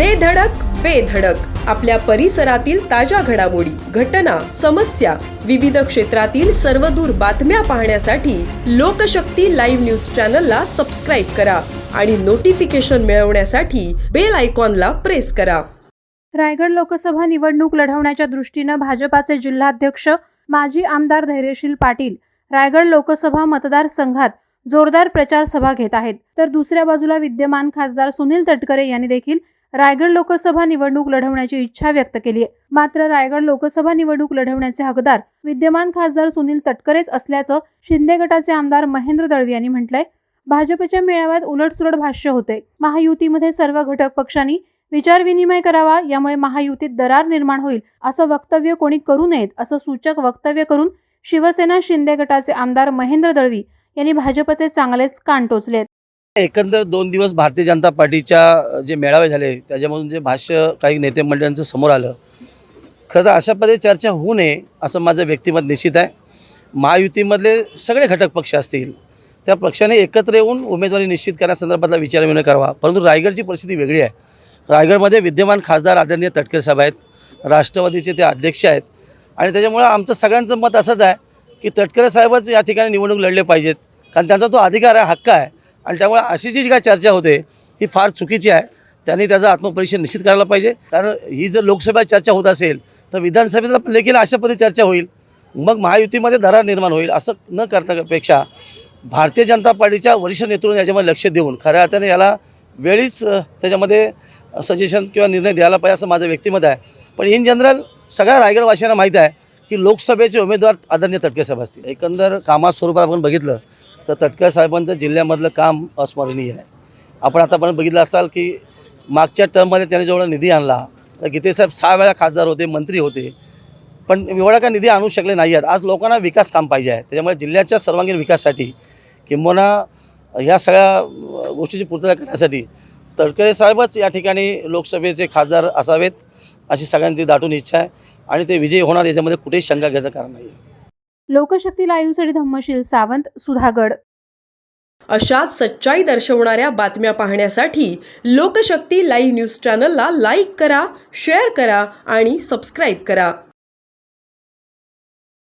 दे धडक बेधडक आपल्या परिसरातील ताज्या घडामोडी घटना समस्या विविध क्षेत्रातील सर्वदूर बातम्या पाहण्यासाठी लोकशक्ती लाईव्ह न्यूज चॅनलला सबस्क्राईब करा आणि नोटिफिकेशन मिळवण्यासाठी बेल आयकॉनला प्रेस करा. रायगड लोकसभा निवडणूक लढवण्याच्या दृष्टीनं भाजपाचे जिल्हाध्यक्ष माजी आमदार धैर्यशील पाटील रायगड लोकसभा मतदारसंघात जोरदार प्रचार सभा घेत आहेत. तर दुसऱ्या बाजूला विद्यमान खासदार सुनील तटकरे यांनी देखील रायगड लोकसभा निवडणूक लढवण्याची इच्छा व्यक्त केली आहे. मात्र रायगड लोकसभा निवडणूक लढवण्याचे हकदार विद्यमान खासदार सुनील तटकरेच असल्याचं शिंदे गटाचे आमदार महेंद्र दळवी यांनी म्हटलंय. भाजपच्या मेळाव्यात उलटसुलट भाष्य होते महायुतीमध्ये सर्व घटक पक्षांनी विचारविनिमय करावा यामुळे महायुतीत दरार निर्माण होईल असं वक्तव्य कोणी करू नयेत असं सूचक वक्तव्य करून शिवसेना शिंदे गटाचे आमदार महेंद्र दळवी यांनी भाजपचे चांगलेच कान टोचलेत. एकंदर दोन दिवस भारतीय जनता पार्टीच्या जे मेळावे झाले त्याच्यामधून जे भाष्य काही नेते मंडळांचं समोर आलं खरं तर अशा पद्धती चर्चा होऊ नये असं माझं व्यक्तिमत निश्चित आहे. महायुतीमधले सगळे घटक पक्ष असतील त्या पक्षाने एकत्र येऊन उमेदवारी निश्चित करण्यासंदर्भातला विचारविनिमय करावा. परंतु रायगडची परिस्थिती वेगळी आहे. रायगडमध्ये विद्यमान खासदार आदरणीय तटकरे साहेब आहेत राष्ट्रवादीचे ते अध्यक्ष आहेत आणि त्याच्यामुळं आमचं सगळ्यांचं मत असंच आहे की तटकरे साहेबच या ठिकाणी निवडणूक लढले पाहिजेत कारण त्यांचा तो अधिकार आहे हक्क आहे. आणि त्यामुळे अशी जी काय चर्चा होते ही फार चुकीची आहे. त्यांनी त्याचं आत्मपरीक्षण निश्चित करायला पाहिजे. कारण ही जर लोकसभा चर्चा होत असेल तर विधानसभेला देखील अशा पद्धती चर्चा होईल. मग महायुतीमध्ये दरार निर्माण होईल असं न करतापेक्षा भारतीय जनता पार्टीच्या वरिष्ठ नेतृत्वाने याच्यामध्ये लक्ष देऊन खऱ्या अर्थाने याला वेळीच त्याच्यामध्ये सजेशन किंवा निर्णय द्यायला पाहिजे असं माझं व्यक्तिमत आहे. पण इन जनरल सगळ्या रायगडवासियांना माहीत आहे की लोकसभेचे उमेदवार आदरणीय तटके साहेब असतील. एकंदर कामात स्वरूपात आपण बघितलं तर तटकरे साहेबांचं जिल्ह्यामधलं काम अस्मरणीय आहे. आपण आतापर्यंत बघितलं असाल की मागच्या टर्ममध्ये त्याने जेवढा निधी आणला तर गीतेसाहेब सहा वेळा खासदार होते मंत्री होते. पण एवढा काय निधी आणू शकले नाही आहेत. आज लोकांना विकास काम पाहिजे आहे. त्याच्यामुळे जिल्ह्याच्या सर्वांगीण विकासासाठी किंबहुना ह्या सगळ्या गोष्टीची पूर्तता करण्यासाठी तडकरे साहेबच या ठिकाणी लोकसभेचे खासदार असावेत अशी सगळ्यांची दाटून इच्छा आहे. आणि ते विजयी होणार याच्यामध्ये कुठेही शंका घ्यायचं कारण नाही लोकशक्ती लाईव्हसाठी धम्मशील सावंत सुधागड. अशाच सच्चाई दर्शवणाऱ्या बातम्या पाहण्यासाठी लोकशक्ती लाईव्ह न्यूज चॅनलला लाईक करा शेअर करा आणि सबस्क्राईब करा.